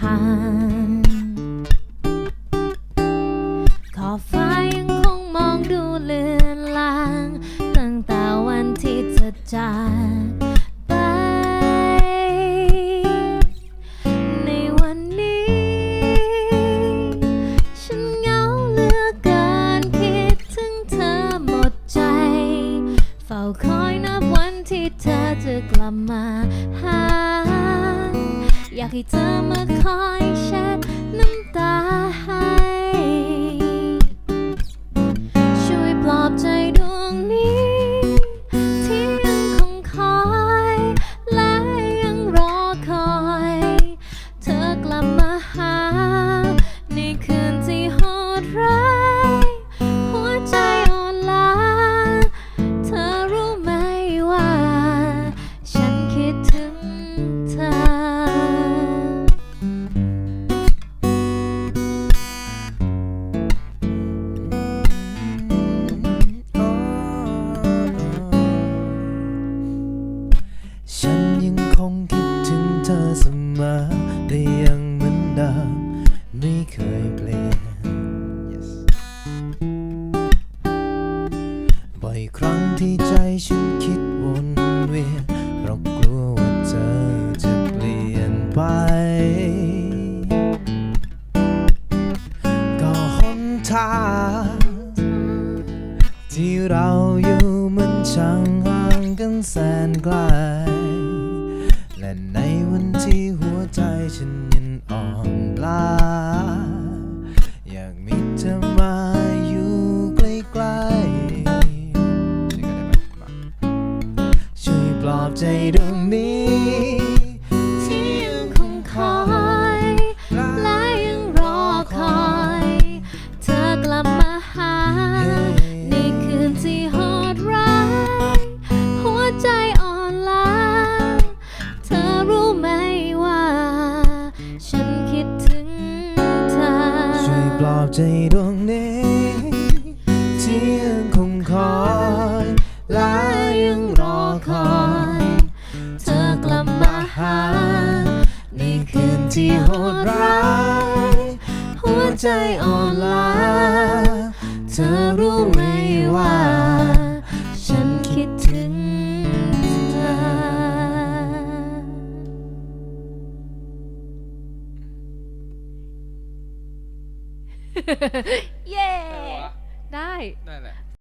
ห่างขอบฟ้ายังคงมองดูเลือนลาง ตั้งแต่วันที่เธอจากไป ในวันนี้ ฉันเหงาเหลือเกินคิดถึงเธอหมดใจ เฝ้าคอยนับวันที่เธอจะกลับมาหา อยากให้เธอมาคอยเช็ดน้ำตา ฉันยังคงคิดถึงเธอเสมอและยังเหมือนเดิมไม่เคยเปลี่ยน yes. บ่อยครั้งที่ใจฉันคิดวนเวียนเพราะกลัวว่าเธอจะเปลี่ยนไป ก็หนทางที่เราอยู่มันช่างห่างกันแสนไกล และในวันที่หัวใจฉันยังอ่อนล้าอยากมีเธอมาอยู่ใกล้ๆช่วยปลอบใจดวงนี้ ปลอบใจดวงนี้ที่ยังคงคอยและยังรอคอย เธอกลับมาหาในคืนที่โหดร้าย หัวใจอ่อนล้าเธอรู้ไหม เย้ ได้ ได้แหละ